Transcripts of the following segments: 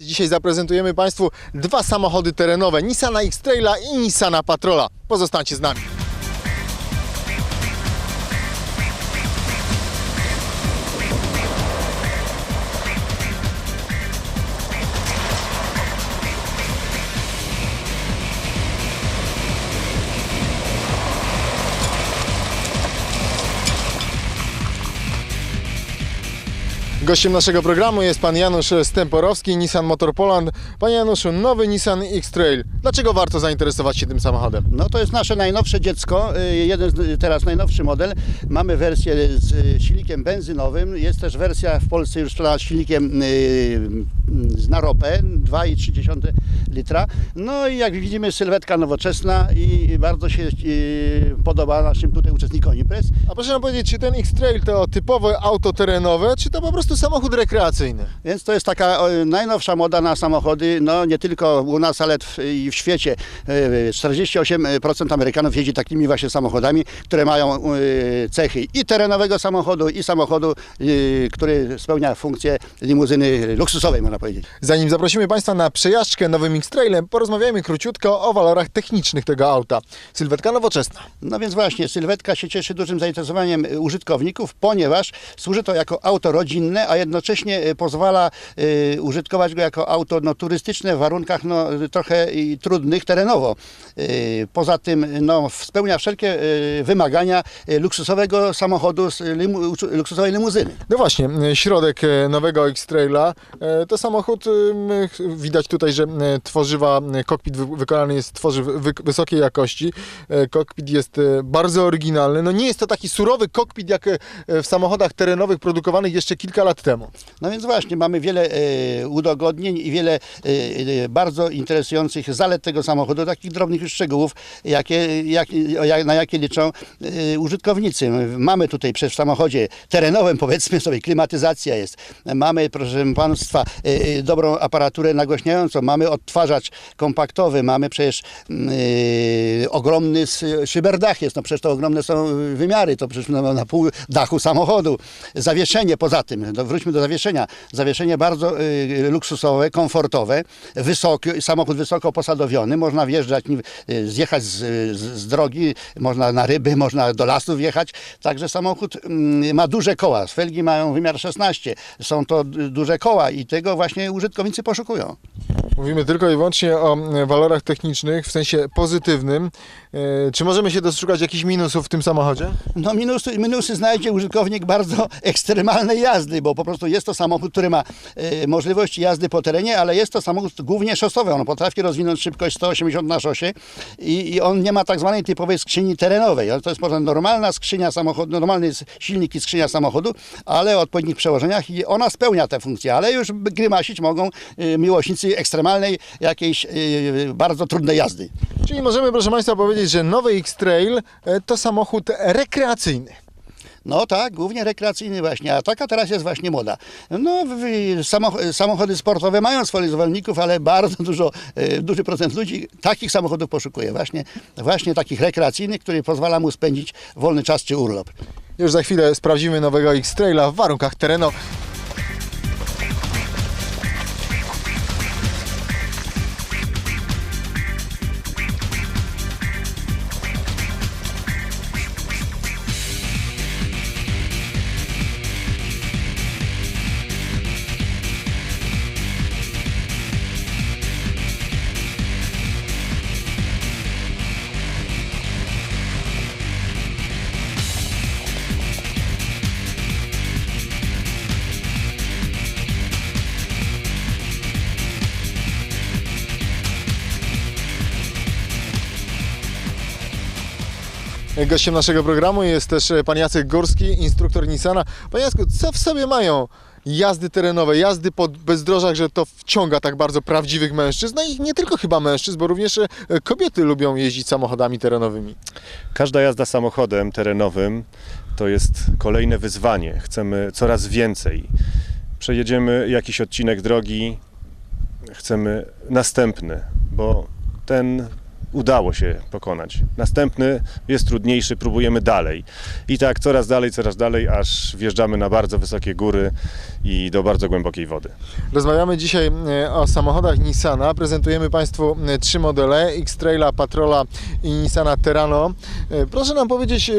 Dzisiaj zaprezentujemy Państwu dwa samochody terenowe, Nissana X-Traila i Nissana Patrola. Pozostańcie z nami. Gościem naszego programu jest pan Janusz Stęporowski, Nissan Motor Poland. Panie Januszu, nowy Nissan X-Trail. Dlaczego warto zainteresować się tym samochodem? No to jest nasze najnowsze dziecko, y, jeden z- teraz najnowszy model. Mamy wersję z y, silnikiem benzynowym, jest też wersja w Polsce już sprzedana z silnikiem y, na ropę 2,3 litra. No i jak widzimy sylwetka nowoczesna i bardzo się y, podoba naszym tutaj uczestnikom imprez. A proszę nam powiedzieć, czy ten X-Trail to typowe auto terenowe, czy to po prostu samochód rekreacyjny? Więc to jest taka o, najnowsza moda na samochody, no nie tylko u nas, ale w, i w świecie. E, 48% Amerykanów jeździ takimi właśnie samochodami, które mają e, cechy i terenowego samochodu, i samochodu, e, który spełnia funkcję limuzyny luksusowej, można powiedzieć. Zanim zaprosimy Państwa na przejażdżkę nowym X-Trailem, porozmawiajmy króciutko o walorach technicznych tego auta. Sylwetka nowoczesna. No więc właśnie, sylwetka się cieszy dużym zainteresowaniem e, użytkowników, ponieważ służy to jako auto rodzinne, a jednocześnie e, pozwala e, użytkować go jako auto no, turystyczne w warunkach no, trochę i trudnych terenowo. E, Poza tym no, spełnia wszelkie e, wymagania e, luksusowego samochodu, z limu, luksusowej limuzyny. No właśnie, środek nowego X-Traila e, to samochód, m, widać tutaj, że e, tworzywa, e, kokpit wy- wykonany jest z tworzyw wy- wysokiej jakości. Kokpit jest bardzo oryginalny. No nie jest to taki surowy kokpit jak w samochodach terenowych produkowanych jeszcze kilka lat temu. No więc właśnie, mamy wiele udogodnień i wiele bardzo interesujących zalet tego samochodu, takich drobnych szczegółów, jakie, jak, na jakie liczą użytkownicy. Mamy tutaj przecież w samochodzie terenowym, powiedzmy sobie, klimatyzacja jest. Mamy, proszę Państwa, dobrą aparaturę nagłośniającą, mamy odtwarzacz kompaktowy, mamy przecież e, ogromny szyberdach jest, no przecież to ogromne są wymiary, to przecież na, na pół dachu samochodu. Zawieszenie poza tym, no wróćmy do zawieszenia. Zawieszenie bardzo y, luksusowe, komfortowe, wysoki, samochód wysoko posadowiony, można wjeżdżać, y, zjechać z, z, z drogi, można na ryby, można do lasu wjechać, także samochód mm, ma duże koła, felgi mają wymiar 16, są to duże koła i tego właśnie użytkownicy poszukują. Mówimy tylko i wyłącznie o walorach technicznych w sensie pozytywnym. E, Czy możemy się dostrzegać jakichś minusów w tym samochodzie? No minusy, minusy znajdzie użytkownik bardzo ekstremalnej jazdy, bo po prostu jest to samochód, który ma e, możliwości jazdy po terenie, ale jest to samochód głównie szosowy. On potrafi rozwinąć szybkość 180 na szosie i, i on nie ma tak zwanej typowej skrzyni terenowej. To jest może normalna skrzynia samochodu, normalny silnik i skrzynia samochodu, ale o odpowiednich przełożeniach i ona spełnia tę funkcję, ale już grymasić mogą e, miłośnicy ekstremalnej jakiejś e, bardzo trudnej jazdy. Czyli możemy, proszę Państwa, powiedzieć, że nowy X-Trail e, to samochód rekreacyjny. No tak, głównie rekreacyjny właśnie, a taka teraz jest właśnie moda. No, samochody sportowe mają swoich zwolenników, ale bardzo dużo, duży procent ludzi takich samochodów poszukuje, właśnie, właśnie takich rekreacyjnych, który pozwala mu spędzić wolny czas czy urlop. Już za chwilę sprawdzimy nowego X-Traila w warunkach terenowych. Gościem naszego programu jest też e, pan Jacek Górski, instruktor Nissana. Panie Jacku, co w sobie mają jazdy terenowe, jazdy po bezdrożach, że to wciąga tak bardzo prawdziwych mężczyzn? No i nie tylko chyba mężczyzn, bo również e, kobiety lubią jeździć samochodami terenowymi. Każda jazda samochodem terenowym to jest kolejne wyzwanie. Chcemy coraz więcej. Przejedziemy jakiś odcinek drogi, chcemy następny, bo ten udało się pokonać. Następny jest trudniejszy, próbujemy dalej. I tak coraz dalej, coraz dalej, aż wjeżdżamy na bardzo wysokie góry i do bardzo głębokiej wody. Rozmawiamy dzisiaj e, o samochodach Nissana. Prezentujemy Państwu e, trzy modele: X-Traila, Patrola i Nissana Terrano. E, Proszę nam powiedzieć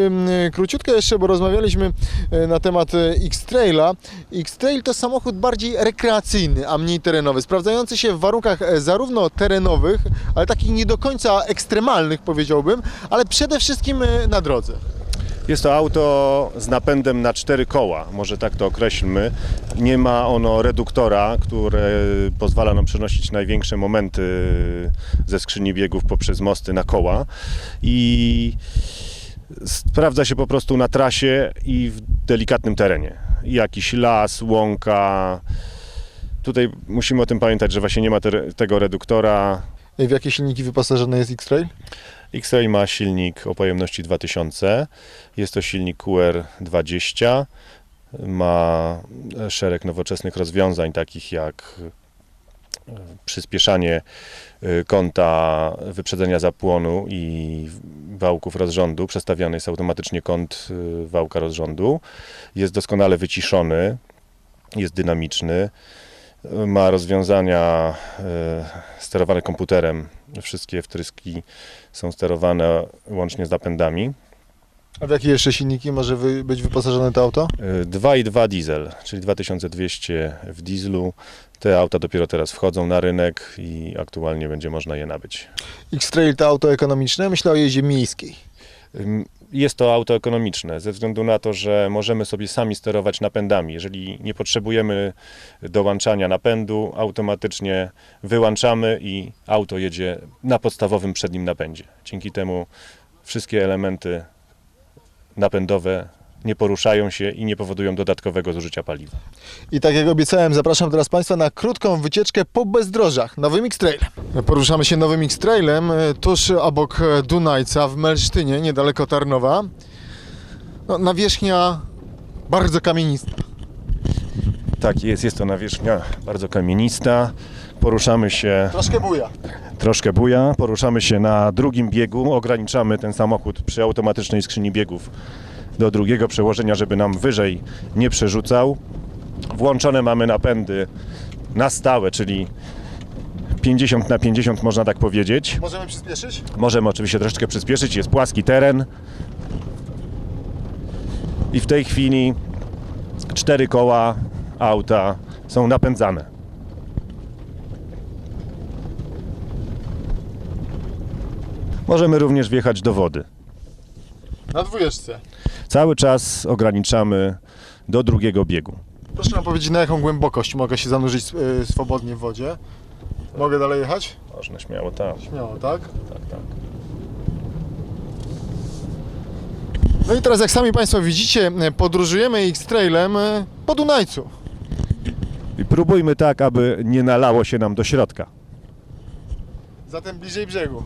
króciutko jeszcze, bo rozmawialiśmy na temat X-Traila. X-Trail to samochód bardziej rekreacyjny, a mniej terenowy, sprawdzający się w warunkach zarówno terenowych, ale takich nie do końca ekstremalnych, powiedziałbym, ale przede wszystkim e, na drodze. Jest to auto z napędem na cztery koła, może tak to określmy. Nie ma ono reduktora, które pozwala nam przenosić największe momenty ze skrzyni biegów poprzez mosty na koła i sprawdza się po prostu na trasie i w delikatnym terenie. Jakiś las, łąka. Tutaj musimy o tym pamiętać, że właśnie nie ma te, tego reduktora. E, W jakie silniki wyposażony jest X-Trail? X-Ray ma silnik o pojemności 2000. Jest to silnik QR20. Ma szereg nowoczesnych rozwiązań, takich jak e, przyspieszanie e, kąta wyprzedzenia zapłonu i wałków rozrządu. Przestawiany jest automatycznie kąt e, wałka rozrządu. Jest doskonale wyciszony, jest dynamiczny. E, Ma rozwiązania e, sterowane komputerem. Wszystkie wtryski są sterowane łącznie z napędami. A w jakie jeszcze silniki może wy, być wyposażone to auto? Y, 2,2 diesel, czyli 2200 w dieslu. Te auta dopiero teraz wchodzą na rynek i aktualnie będzie można je nabyć. X-Trail to auto ekonomiczne, myślę o jeździe miejskiej. Jest to auto ekonomiczne ze względu na to, że możemy sobie sami sterować napędami. Jeżeli nie potrzebujemy dołączania napędu, automatycznie wyłączamy i auto jedzie na podstawowym przednim napędzie. Dzięki temu wszystkie elementy napędowe nie poruszają się i nie powodują dodatkowego zużycia paliwa. I tak jak obiecałem, zapraszam teraz Państwa na krótką wycieczkę po bezdrożach nowym X-Trailem. Poruszamy się nowym X-Trailem e, tuż obok Dunajca w Melsztynie, niedaleko Tarnowa. No, nawierzchnia bardzo kamienista. Tak jest, jest to nawierzchnia bardzo kamienista. Poruszamy się Troszkę buja. troszkę buja, poruszamy się na drugim biegu, ograniczamy ten samochód przy automatycznej skrzyni biegów do drugiego przełożenia, żeby nam wyżej nie przerzucał. Włączone mamy napędy na stałe, czyli 50 na 50 można tak powiedzieć. Możemy przyspieszyć? Możemy oczywiście troszeczkę przyspieszyć, jest płaski teren. I w tej chwili cztery koła auta są napędzane. Możemy również wjechać do wody. Na dwójeczce. Cały czas ograniczamy do drugiego biegu. Proszę nam powiedzieć, na jaką głębokość mogę się zanurzyć e, swobodnie w wodzie. Mogę dalej jechać? Można śmiało tam. Śmiało, tak? Tak, tak. No i teraz jak sami Państwo widzicie, e, podróżujemy X-Trailem e, po Dunajcu. I próbujmy tak, aby nie nalało się nam do środka. Zatem bliżej brzegu.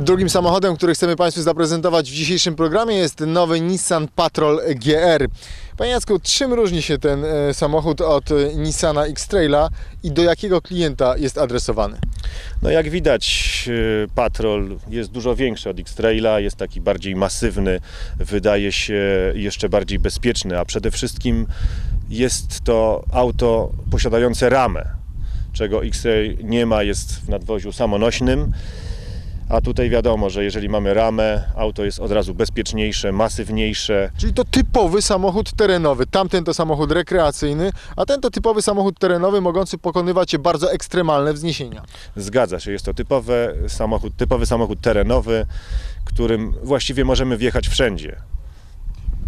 Drugim samochodem, który chcemy Państwu zaprezentować w dzisiejszym programie jest nowy Nissan Patrol GR. Panie Jacku, czym różni się ten e, samochód od e, Nissana X-Traila i do jakiego klienta jest adresowany? No jak widać, y, Patrol jest dużo większy od X-Traila, jest taki bardziej masywny, wydaje się jeszcze bardziej bezpieczny, a przede wszystkim jest to auto posiadające ramę, czego X-Trail nie ma, jest w nadwoziu samonośnym. A tutaj wiadomo, że jeżeli mamy ramę, auto jest od razu bezpieczniejsze, masywniejsze, Czyli to typowy samochód terenowy. Tamten to samochód rekreacyjny, a ten to typowy samochód terenowy mogący pokonywać bardzo ekstremalne wzniesienia. Zgadza się, jest to typowy samochód, typowy samochód terenowy, którym właściwie możemy wjechać wszędzie.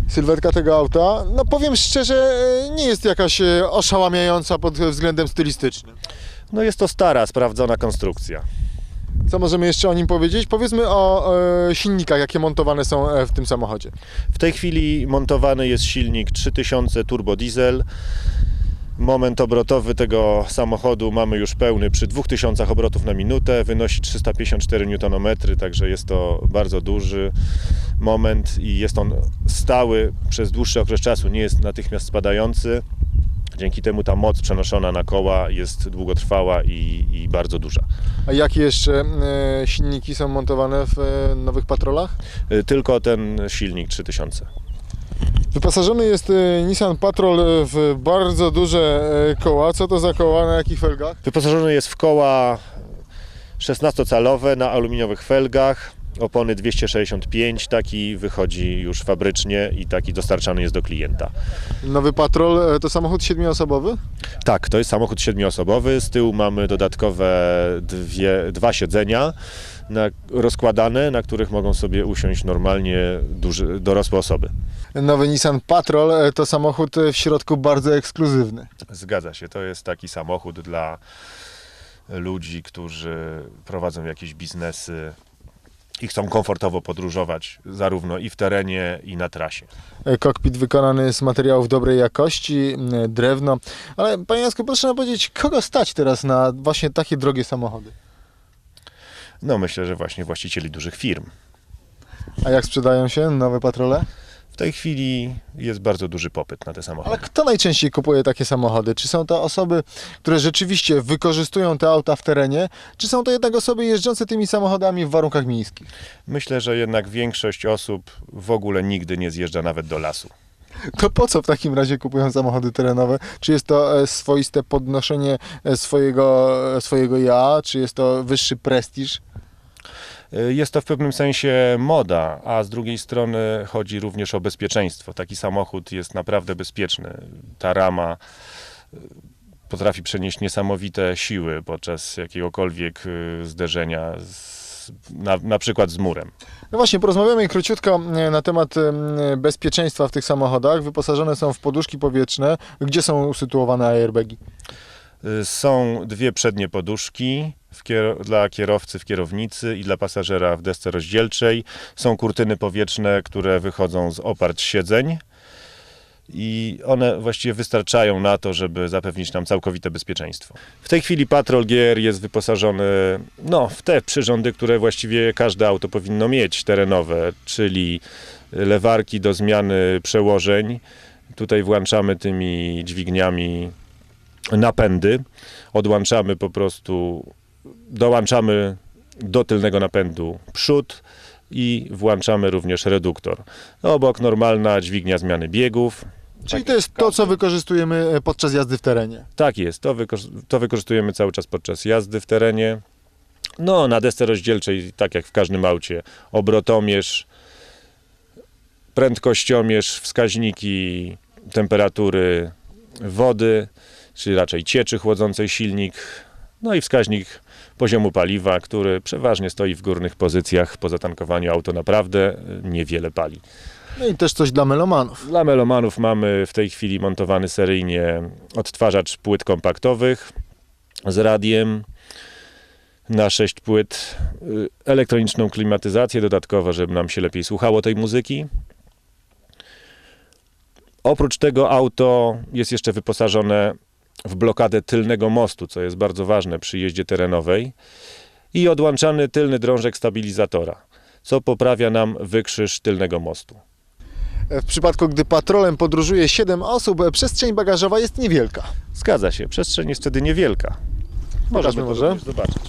Sylwetka tego auta, no powiem szczerze, e, nie jest jakaś e, oszałamiająca pod względem stylistycznym. No jest to stara, sprawdzona konstrukcja. Co możemy jeszcze o nim powiedzieć? Powiedzmy o e, silnikach, jakie montowane są e, w tym samochodzie. W tej chwili montowany jest silnik 3000 turbo diesel. Moment obrotowy tego samochodu mamy już pełny przy 2000 obrotów na minutę, wynosi 354 Nm, także jest to bardzo duży moment i jest on stały przez dłuższy okres czasu, nie jest natychmiast spadający. Dzięki temu ta moc przenoszona na koła jest długotrwała i, i bardzo duża. A jakie jeszcze e, silniki są montowane w e, nowych patrolach? Y, Tylko ten silnik 3000. Wyposażony jest e, Nissan Patrol w bardzo duże e, koła. Co to za koła, na jakich felgach? Wyposażony jest w koła 16-calowe na aluminiowych felgach. Opony 265, taki wychodzi już fabrycznie i taki dostarczany jest do klienta. Nowy Patrol e, to samochód siedmioosobowy? Tak, to jest samochód siedmioosobowy. Z tyłu mamy dodatkowe dwie, dwa siedzenia na, rozkładane, na których mogą sobie usiąść normalnie duży, dorosłe osoby. Nowy Nissan Patrol e, to samochód e, w środku bardzo ekskluzywny. Zgadza się, to jest taki samochód dla ludzi, którzy prowadzą jakieś biznesy i chcą komfortowo podróżować zarówno i w terenie, i na trasie. Kokpit wykonany z materiałów dobrej jakości, drewno. Ale panie Jacku, proszę nam powiedzieć, kogo stać teraz na właśnie takie drogie samochody? No myślę, że właśnie właścicieli dużych firm. A jak sprzedają się nowe patrole? W tej chwili jest bardzo duży popyt na te Ale samochody. kto najczęściej kupuje takie samochody? Czy są to osoby, które rzeczywiście wykorzystują te auta w terenie, czy są to jednak osoby jeżdżące tymi samochodami w warunkach miejskich? Myślę, że jednak większość osób w ogóle nigdy nie zjeżdża nawet do lasu. To po co w takim razie kupują samochody terenowe? Czy jest to e, swoiste podnoszenie e, swojego, e, swojego ja? Czy jest to wyższy prestiż? Y, Jest to w pewnym sensie moda, a z drugiej strony chodzi również o bezpieczeństwo. Taki samochód jest naprawdę bezpieczny. Ta rama y, potrafi przenieść niesamowite siły podczas jakiegokolwiek y, zderzenia, z, na, na przykład z murem. No właśnie, porozmawiamy króciutko e, na temat em, bezpieczeństwa w tych samochodach. Wyposażone są w poduszki powietrzne. Gdzie są usytuowane airbagi? Y, Są dwie przednie poduszki kier- dla kierowcy w kierownicy i dla pasażera w desce rozdzielczej. Są kurtyny powietrzne, które wychodzą z oparć siedzeń. I one właściwie wystarczają na to, żeby zapewnić nam całkowite bezpieczeństwo. W tej chwili Patrol GR jest wyposażony no, w te przyrządy, które właściwie każde auto powinno mieć terenowe, czyli lewarki do zmiany przełożeń. Tutaj włączamy tymi dźwigniami napędy, odłączamy po prostu, dołączamy do tylnego napędu przód i włączamy również reduktor. Obok normalna dźwignia zmiany biegów. Czyli to jest to, co wykorzystujemy e, podczas jazdy w terenie. Tak jest, to, to wykorzystujemy cały czas podczas jazdy w terenie. No, na desce rozdzielczej, tak jak w każdym aucie, obrotomierz, prędkościomierz, wskaźniki temperatury wody, czyli raczej cieczy chłodzącej silnik, no i wskaźnik poziomu paliwa, który przeważnie stoi w górnych pozycjach. Po zatankowaniu auto naprawdę niewiele pali. No i też coś dla melomanów. Dla melomanów mamy w tej chwili montowany seryjnie odtwarzacz płyt kompaktowych z radiem na 6 płyt, y, elektroniczną klimatyzację dodatkowo, żeby nam się lepiej słuchało tej muzyki. Oprócz tego auto jest jeszcze wyposażone w blokadę tylnego mostu, co jest bardzo ważne przy jeździe terenowej i odłączany tylny drążek stabilizatora, co poprawia nam wykrzyż tylnego mostu. W przypadku, gdy patrolem podróżuje 7 osób, przestrzeń bagażowa jest niewielka. Zgadza się, przestrzeń jest wtedy niewielka. Pokażmy to może. również zobaczyć.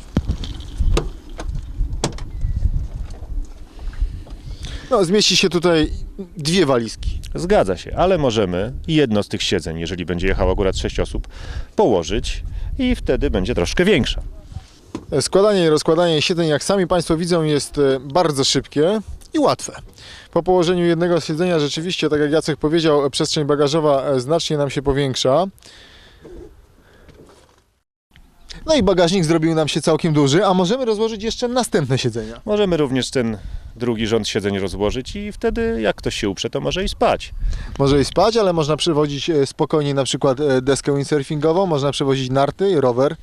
No, zmieści się tutaj dwie walizki. Zgadza się, ale możemy jedno z tych siedzeń, jeżeli będzie jechało akurat 6 osób, położyć i wtedy będzie troszkę większa. Składanie i rozkładanie siedzeń, jak sami Państwo widzą, jest e, bardzo szybkie i łatwe. Po położeniu jednego siedzenia rzeczywiście, tak jak Jacek powiedział, przestrzeń bagażowa e, znacznie nam się powiększa. No i bagażnik zrobił nam się całkiem duży, a możemy rozłożyć jeszcze następne siedzenia. Możemy również ten drugi rząd siedzeń rozłożyć i wtedy jak ktoś się uprze, to może i spać. Może i spać, ale można przewozić e, spokojnie na przykład e, deskę windsurfingową, można przewozić narty, rower.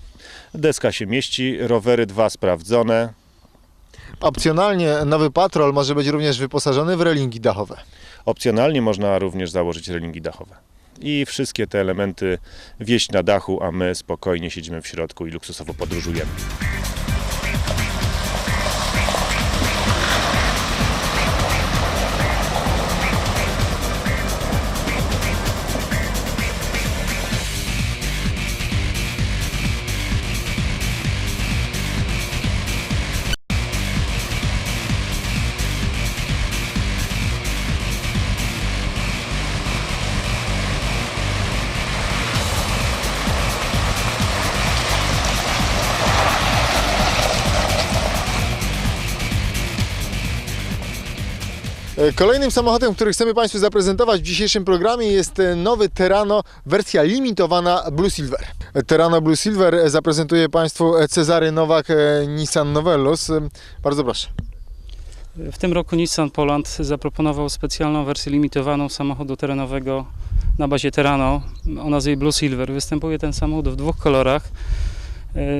Deska się mieści, rowery dwa sprawdzone. Opcjonalnie nowy patrol może być również wyposażony w relingi dachowe. Opcjonalnie można również założyć relingi dachowe. I wszystkie te elementy wieść na dachu, a my spokojnie siedzimy w środku i luksusowo podróżujemy. Kolejnym samochodem, który chcemy Państwu zaprezentować w dzisiejszym programie jest e, nowy Terrano, wersja limitowana Blue Silver. E, Terrano Blue Silver e, zaprezentuje Państwu e, Cezary Nowak, e, Nissan Novellus. E, Bardzo proszę. W tym roku Nissan Poland zaproponował specjalną wersję limitowaną samochodu terenowego na bazie Terrano o nazwie Blue Silver. Występuje ten samochód w dwóch kolorach.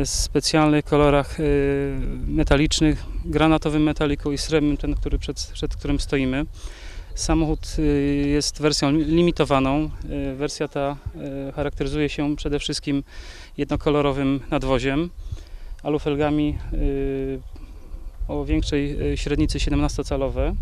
Specjalnych kolorach e, metalicznych, granatowym metaliku i srebrnym, ten, który przed, przed którym stoimy. Samochód e, jest wersją li- limitowaną. E, Wersja ta charakteryzuje się przede wszystkim jednokolorowym nadwoziem, alufelgami o większej średnicy 17-calowe, e,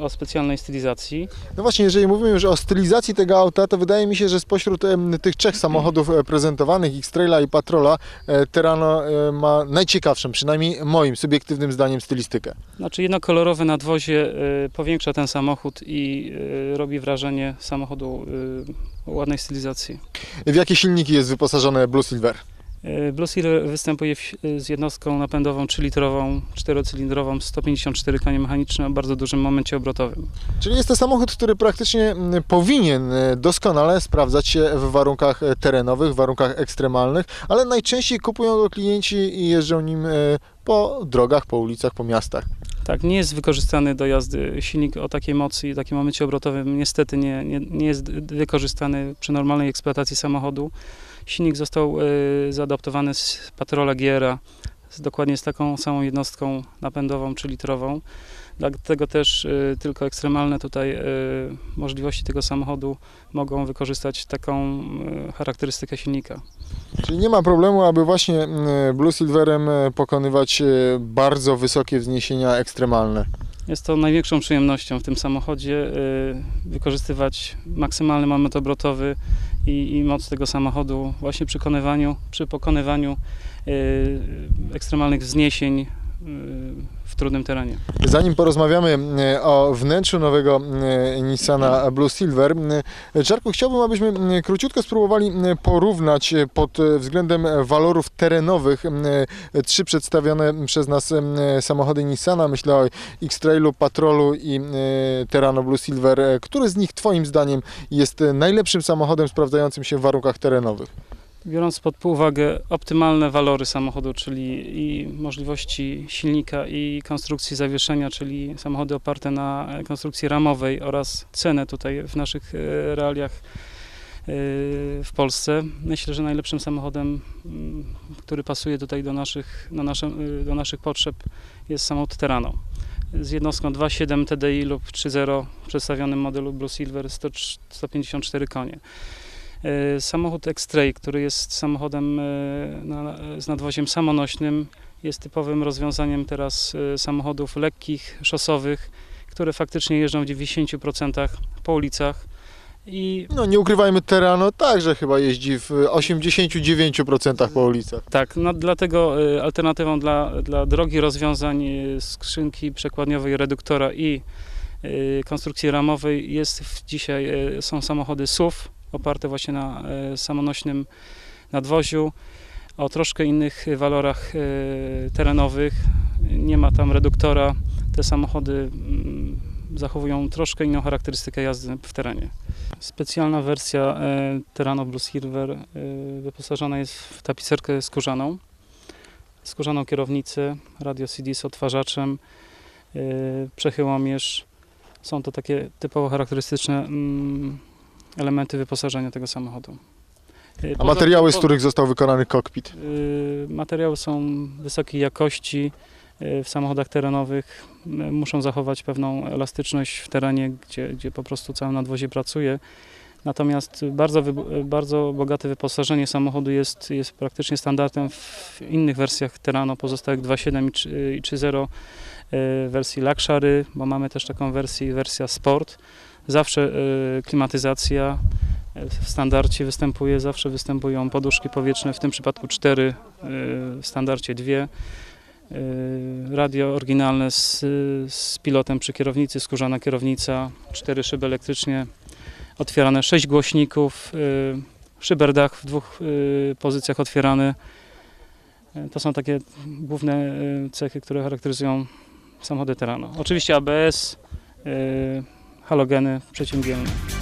o specjalnej stylizacji. No właśnie, jeżeli mówimy już o stylizacji tego auta, to wydaje mi się, że spośród em, tych trzech samochodów e, prezentowanych, X-Traila i Patrola, e, Terrano e, ma najciekawszą, przynajmniej moim subiektywnym zdaniem, stylistykę. Znaczy jednokolorowe nadwozie e, powiększa ten samochód i robi wrażenie samochodu o ładnej stylizacji. W jakie silniki jest wyposażone Blue Silver? E, Blue Silver występuje z jednostką napędową 3-litrową, czterocylindrową, 154 konie mechaniczne o bardzo dużym momencie obrotowym. Czyli jest to samochód, który praktycznie mm, powinien e, doskonale sprawdzać się w warunkach e, terenowych, w warunkach ekstremalnych, ale najczęściej kupują go klienci i jeżdżą nim po drogach, po ulicach, po miastach. Tak, nie jest wykorzystany do jazdy silnik o takiej mocy i takim momencie obrotowym. Niestety nie, nie, nie jest wykorzystany przy normalnej eksploatacji samochodu. Silnik został y, zaadoptowany z Patrola z, dokładnie z taką samą jednostką napędową 3-litrową. Dlatego też y, tylko ekstremalne tutaj y, możliwości tego samochodu mogą wykorzystać taką charakterystykę silnika. Czyli nie ma problemu, aby właśnie Blue Silverem e, pokonywać e, bardzo wysokie wzniesienia ekstremalne. Jest to największą przyjemnością w tym samochodzie wykorzystywać maksymalny moment obrotowy i, i moc tego samochodu właśnie przy przy pokonywaniu y, ekstremalnych wzniesień y, w trudnym terenie. Zanim porozmawiamy e, o wnętrzu nowego e, Nissana Blue Silver, e, Czarku, chciałbym, abyśmy króciutko spróbowali porównać pod względem walorów terenowych trzy przedstawione przez nas samochody Nissana. Myślę o X-Trailu, Patrolu i Terrano Blue Silver. Który z nich Twoim zdaniem jest najlepszym samochodem sprawdzającym się w warunkach terenowych? Biorąc pod uwagę optymalne walory samochodu, czyli i możliwości silnika i konstrukcji zawieszenia, czyli samochody oparte na konstrukcji ramowej oraz cenę tutaj w naszych e, realiach e, w Polsce. Myślę, że najlepszym samochodem, mm, który pasuje tutaj do naszych, nasze, e, do naszych potrzeb jest samochód Terrano. Z jednostką 2.7 TDI lub 3.0 w przedstawionym modelu Blue Silver 100, 154 konie. E, Samochód X-Tray, który jest samochodem e, na, z nadwoziem samonośnym, jest typowym rozwiązaniem teraz e, samochodów lekkich, szosowych, które faktycznie jeżdżą w 90% po ulicach i No nie ukrywajmy, Terrano także chyba jeździ w 89% po ulicach. tak, no, dlatego alternatywą dla, dla drogich rozwiązań skrzynki przekładniowej, reduktora i konstrukcji ramowej jest dzisiaj są samochody SUV oparte właśnie na e, samonośnym nadwoziu o troszkę innych walorach e, terenowych. Nie ma tam reduktora. Te samochody mm, zachowują troszkę inną charakterystykę jazdy w terenie. Specjalna wersja e, Terrano Blue Silver wyposażona jest w tapicerkę skórzaną, skórzaną kierownicę, radio CD z odtwarzaczem, przechyłomierz. Są to takie typowo charakterystyczne mm, elementy wyposażenia tego samochodu. E, A materiały, z których został wykonany kokpit? Y, Materiały są wysokiej jakości. y, W samochodach terenowych muszą zachować pewną elastyczność w terenie, gdzie, gdzie po prostu całe nadwozie pracuje. Natomiast bardzo, bardzo bogate wyposażenie samochodu jest, jest praktycznie standardem w innych wersjach Terrano pozostałych 2.7 i 3 i 3.0 y, wersji Luxury, bo mamy też taką wersję, wersja Sport. Zawsze y, klimatyzacja w standardzie występuje, zawsze występują poduszki powietrzne, w tym przypadku cztery, y, w standardzie dwie. Radio oryginalne z, z pilotem przy kierownicy, skórzana kierownica, cztery szyby elektrycznie, otwierane sześć głośników, szyberdach w dwóch pozycjach otwierany. To są takie główne cechy, które charakteryzują samochody Terrano. Oczywiście ABS, halogeny przecięgielne.